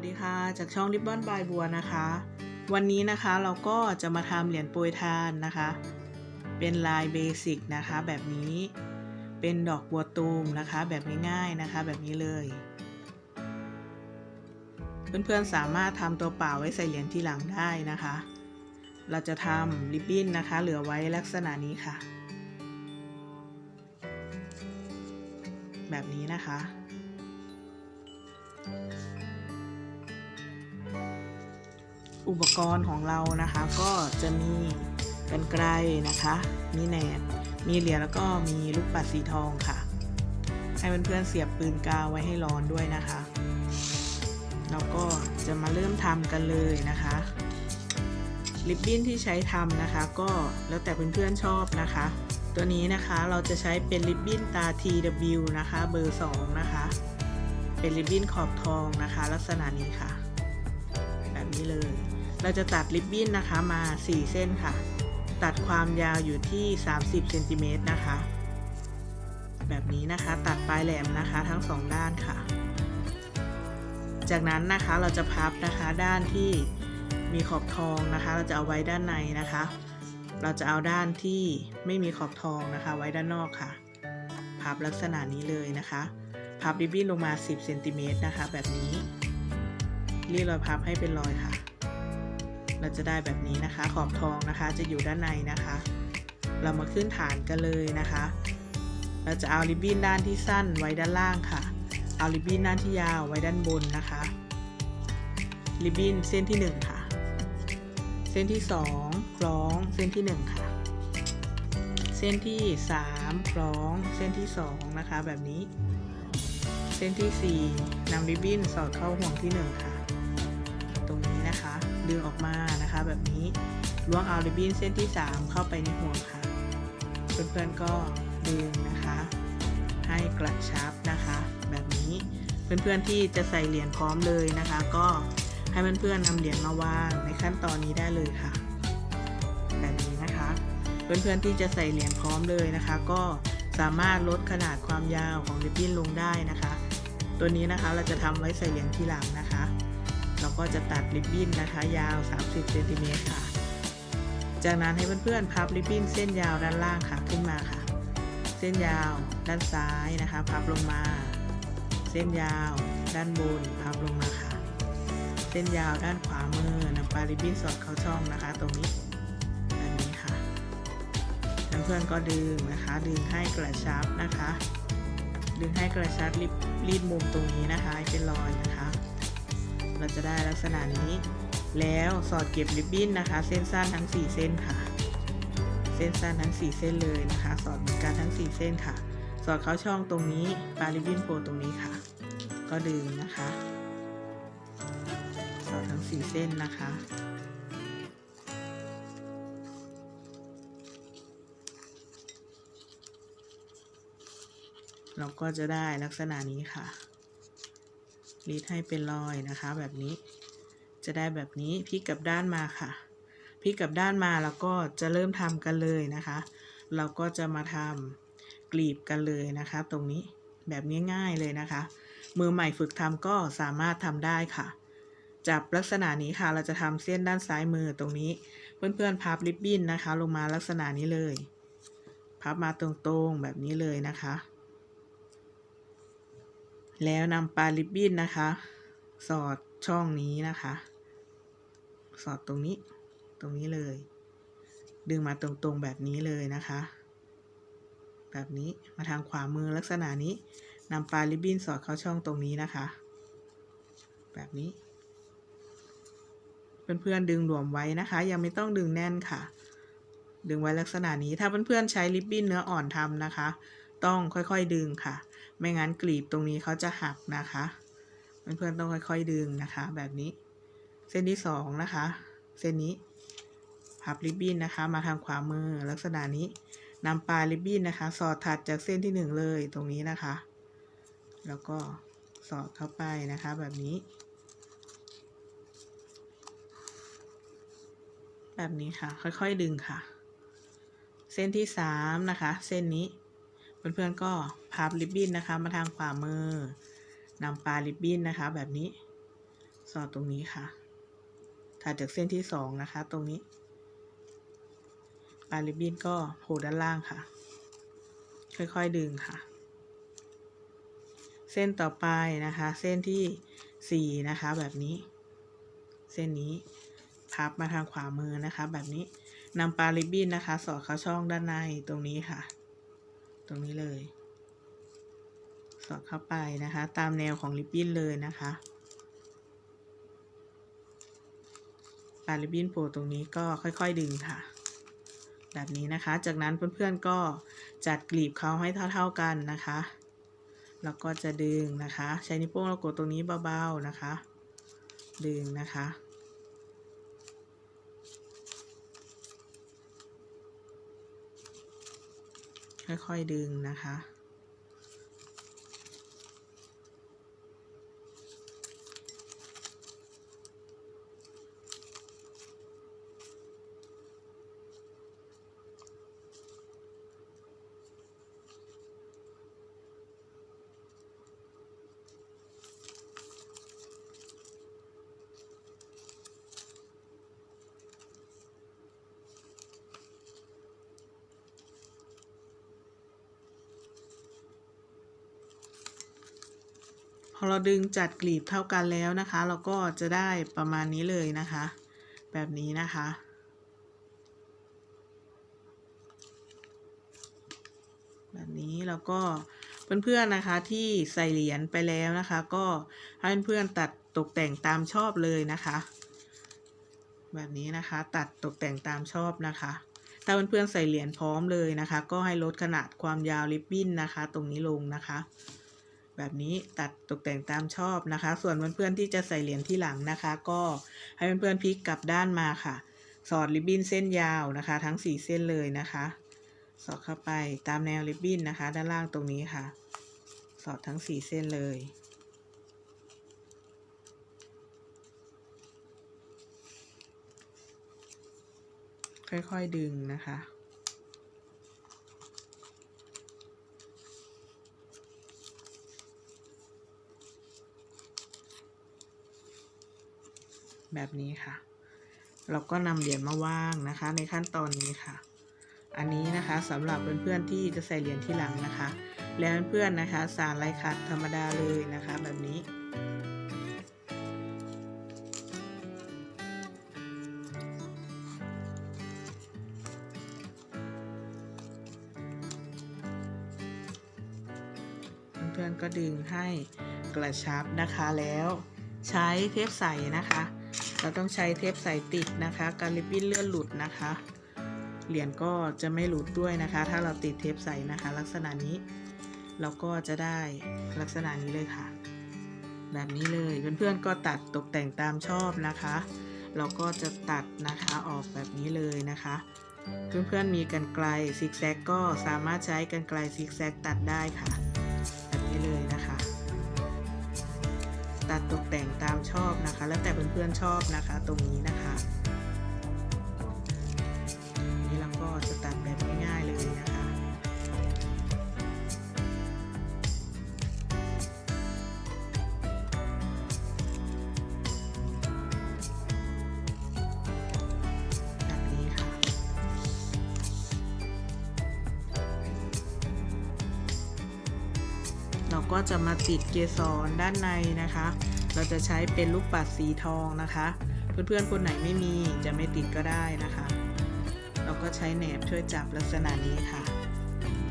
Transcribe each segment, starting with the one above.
สดีค่ะ จากช่องริบบอนบายบัวนะคะ วันนี้นะคะเราก็จะมาทำเหรียญโปรยทานนะคะ เป็นลายเบสิกนะคะแบบนี้เป็นดอกบัวตูมนะคะ แบบง่ายๆนะคะ แบบนี้เลย เพื่อนๆสามารถทำตัวเปล่าไว้ใส่เหรียญที่หลังได้นะคะ เราจะทำริบบิ้นนะคะ เหลือไว้ลักษณะนี้ค่ะ แบบนี้นะคะ อุปกรณ์ของเรานะคะ ก็จะมีกันไกลนะคะ มีแหนบ มีเหรียญแล้วก็มีลูกปัดสีทองค่ะ ให้เพื่อนๆเสียบปืนกาวไว้ให้ร้อนด้วยนะคะแล้วก็จะมาเริ่มทำกันเลยนะคะริบบิ้นที่ใช้ทำนะคะ ก็แล้วแต่เพื่อนๆชอบนะคะ ตัวนี้นะคะเราจะใช้เป็นริบบิ้นตา TW นะคะ เบอร์ 2 นะคะ เป็นริบบิ้นขอบทองนะคะ ลักษณะนี้ค่ะ นี้เลย เราจะตัดริบบิ้นนะคะมา 4 เส้นค่ะ ตัดความยาวอยู่ที่ 30เซนติเมตรนะคะ แบบนี้นะคะตัดปลายแหลมนะคะทั้งสองด้านค่ะ จากนั้นนะคะเราจะพับนะคะด้านที่มีขอบทองนะคะ เราจะเอาไว้ด้านในนะคะ เราจะเอาด้านที่ไม่มีขอบทองนะคะ ไว้ด้านนอกค่ะ พับลักษณะนี้เลยนะคะ พับริบบิ้นลงมา 10เซนติเมตรนะคะ แบบนี้ รีดรอยพับให้เป็นรอยค่ะ เราจะได้แบบนี้นะคะ ขอบทองนะคะจะอยู่ด้านในนะคะ เรามาขึ้นฐานกันเลยนะคะ เราจะเอาริบบิ้นด้านที่สั้นไว้ด้านล่างค่ะ เอาริบบิ้นด้านที่ยาวไว้ด้านบนนะคะ ริบบิ้นเส้นที่ 1 ค่ะ เส้นที่ 2 คล้องเส้นที่ 1 ค่ะ เส้นที่ 3 คล้องเส้นที่ 2 นะคะ แบบนี้เส้นที่ 4นำริบบิ้นสอดเข้าห่วงที่ 1 ค่ะตรงนี้นะคะ ดึงออกมานะคะ แบบนี้ล้วงเอาริบบิ้นเส้นที่ 3 เข้าไปในห่วงค่ะเพื่อนๆก็ดึงนะคะ ให้กระชับนะคะ แบบนี้เพื่อนๆที่จะใส่เหรียญพร้อมเลยนะคะ ก็ให้เพื่อนๆนำเหรียญมาวางในขั้นตอนนี้ได้เลยค่ะ แบบนี้นะคะ เพื่อนๆที่จะใส่เหรียญพร้อมเลยนะคะ ก็สามารถลดขนาดความยาวของริบบิ้นลงได้นะคะ ตัวนี้นะคะเราจะทำไว้ใส่เหรียญทีหลังนะคะ เราก็จะตัดริบบิ้นนะคะยาว 30เซนติเมตรค่ะ จากนั้นให้เพื่อนๆพับริบบิ้นเส้นยาวด้านล่างค่ะขึ้นมาค่ะ เส้นยาวด้านซ้ายนะคะ พับลงมา เส้นยาวด้านบนพับลงมาค่ะ เส้นยาวด้านขวามือนำปลาริบบิ้นสอดเข้าช่องนะคะ ตรงนี้แบบนี้ค่ะเพื่อนๆก็ดึงนะคะ ดึงให้กระชับนะคะ ดึงให้กระชับรีบรีดมุมตรงนี้นะคะให้เป็นรอยนะคะ เราจะได้ลักษณะนี้แล้วสอดเก็บริบบิ้นนะคะ เส้นสั้นทั้ง 4 เส้นค่ะ เส้นสั้นทั้ง 4 เส้นเลยนะคะ สอดเหมือนกันทั้ง 4 เส้นค่ะ สอดเข้าช่องตรงนี้ปลายริบบิ้นโผล่ตรงนี้ค่ะ ก็ดึงนะคะ สอดทั้ง 4 เส้นนะคะเราก็จะได้ลักษณะนี้ค่ะ รีดให้เป็นรอยนะคะ แบบนี้ จะได้แบบนี้พลิกกลับด้านมาค่ะพลิกกลับด้านมาแล้วก็จะเริ่มทำกันเลยนะคะ เราก็จะมาทำกลีบกันเลยนะคะ ตรงนี้แบบง่ายๆเลยนะคะ มือใหม่ฝึกทำก็สามารถทำได้ค่ะ จับลักษณะนี้ค่ะ เราจะทำเส้นด้านซ้ายมือตรงนี้ เพื่อนๆพับริบบิ้นนะคะ ลงมาลักษณะนี้เลย พับมาตรงๆแบบนี้เลยนะคะ แล้วนำปลายริบบิ้นนะคะ สอดช่องนี้นะคะ สอดตรงนี้ ตรงนี้เลย ดึงมาตรงๆแบบนี้เลยนะคะ แบบนี้มาทางขวามือลักษณะนี้นำปลายริบบิ้นสอดเข้าช่องตรงนี้นะคะ แบบนี้ เพื่อนๆดึงหลวมไว้นะคะ ยังไม่ต้องดึงแน่นค่ะ ดึงไว้ลักษณะนี้ถ้าเพื่อนๆใช้ริบบิ้นเนื้ออ่อนทำนะคะ ต้องค่อยๆดึงค่ะ ไม่งั้นกลีบตรงนี้เขาจะหักนะคะเพื่อนๆต้องค่อยๆดึงนะคะ แบบนี้ เส้นที่สองนะคะ เส้นนี้พับริบบิ้นนะคะ มาทางขวามือลักษณะนี้นำปลายริบบิ้นนะคะ สอดถัดจากเส้นที่หนึ่งเลยตรงนี้นะคะ แล้วก็สอดเข้าไปนะคะแบบนี้ แบบนี้ค่ะ ค่อยๆดึงค่ะ เส้นที่สามนะคะ เส้นนี้เพื่อนๆก็ พับริบบิ้นนะคะมาทางขวามือนำปลาริบบิ้นนะคะ แบบนี้ สอดตรงนี้ค่ะถัดจากเส้นที่สองนะคะ ตรงนี้ ปลาริบบิ้นก็โผล่ด้านล่างค่ะ ค่อยๆดึงค่ะ เส้นต่อไปนะคะ เส้นที่สี่นะคะ แบบนี้ เส้นนี้พับมาทางขวามือนะคะ แบบนี้นำปลาริบบิ้นนะคะ สอดเข้าช่องด้านในตรงนี้ค่ะ ตรงนี้เลย อดเข้าไปนะคะ ตามแนวของริบบิ้นเลยนะคะปลาริบบิ้นโผล่ตรงนี้ก็ค่อยๆดึงค่ะ แบบนี้นะคะ จากนั้นเพื่อนๆก็จัดกลีบเขาให้เท่าๆกันนะคะ แล้วก็จะดึงนะคะ ใช้นิ้วโป้งแล้วกดตรงนี้เบาๆนะคะ ดึงนะคะค่อยๆดึงนะคะ อเราดึงจัดกลีบเท่ากันแล้วนะคะ เราก็จะได้ประมาณนี้เลยนะคะ แบบนี้นะคะ แบบนี้แล้วก็เพื่อนๆนะคะที่ใส่เหรียญไปแล้วนะคะ ก็ให้เพื่อนๆตัดตกแต่งตามชอบเลยนะคะ แบบนี้นะคะตัดตกแต่งตามชอบนะคะ ถ้าเพื่อนๆใส่เหรียญพร้อมเลยนะคะ ก็ให้ลดขนาดความยาวริบบิ้นนะคะ ตรงนี้ลงนะคะ แบบนี้ตัดตกแต่งตามชอบนะคะ ส่วนเพื่อนๆที่จะใส่เหรียญที่หลังนะคะ ก็ให้เพื่อนๆพลิกกลับด้านมาค่ะ สอดริบบิ้นเส้นยาวนะคะ ทั้ง 4 เส้นเลยนะคะ สอดเข้าไปตามแนวริบบิ้นนะคะ ด้านล่างตรงนี้ค่ะ สอดทั้ง 4 เส้นเลยค่อย ๆ ดึงนะคะ แบบนี้ค่ะ เราก็นำเหรียญมาวางนะคะ ในขั้นตอนนี้ค่ะ อันนี้นะคะสำหรับเพื่อนๆที่จะใส่เหรียญที่หลังนะคะ แล้วเพื่อนๆนะคะสารลายขัดธรรมดาเลยนะคะ แบบนี้เพื่อนๆก็ดึงให้กระชับนะคะแล้วใช้เทปใสนะคะ เราต้องใช้เทปใสติดนะคะการริบบิ้นเลื่อนหลุดนะคะ เหรียญก็จะไม่หลุดด้วยนะคะ ถ้าเราติดเทปใสนะคะ ลักษณะนี้เราก็จะได้ลักษณะนี้เลยค่ะ แบบนี้เลยเพื่อนๆก็ตัดตกแต่งตามชอบนะคะ เราก็จะตัดนะคะออกแบบนี้เลยนะคะเพื่อนๆมีกันไกลซิกแซกก็สามารถใช้กันไกลซิกแซกตัดได้ค่ะ ตัดตกแต่งตามชอบนะคะ แล้วแต่เพื่อนๆชอบนะคะ ตรงนี้นะคะ เราก็จะมาติดเกสรด้านในนะคะ เราจะใช้เป็นลูกปัดสีทองนะคะ เพื่อนๆคนไหนไม่มีจะไม่ติดก็ได้นะคะ เราก็ใช้แหนบช่วยจับลักษณะนี้ค่ะ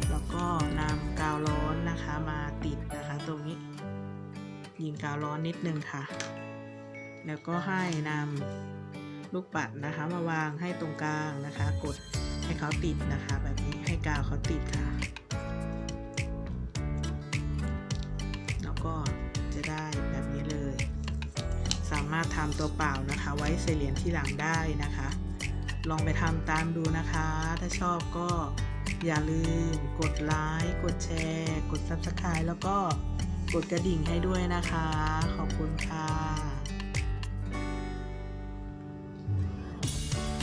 แล้วก็นำกาวร้อนนะคะมาติดนะคะตรงนี้ ยิงกาวร้อนนิดนึงค่ะ แล้วก็ให้นำลูกปัดนะคะมาวางให้ตรงกลางนะคะ กดให้เขาติดนะคะ แบบนี้ให้กาวเขาติดค่ะามารถทำตัวเปล่านะคะ ไว้ใส่เหรียญที่หลังได้นะคะ ลองไปทำตามดูนะคะ ถ้าชอบก็อย่าลืมกดไลค์กดแชร์ กด Subscribe แล้วก็กดกระดิ่งให้ด้วยนะคะ ขอบคุณค่ะ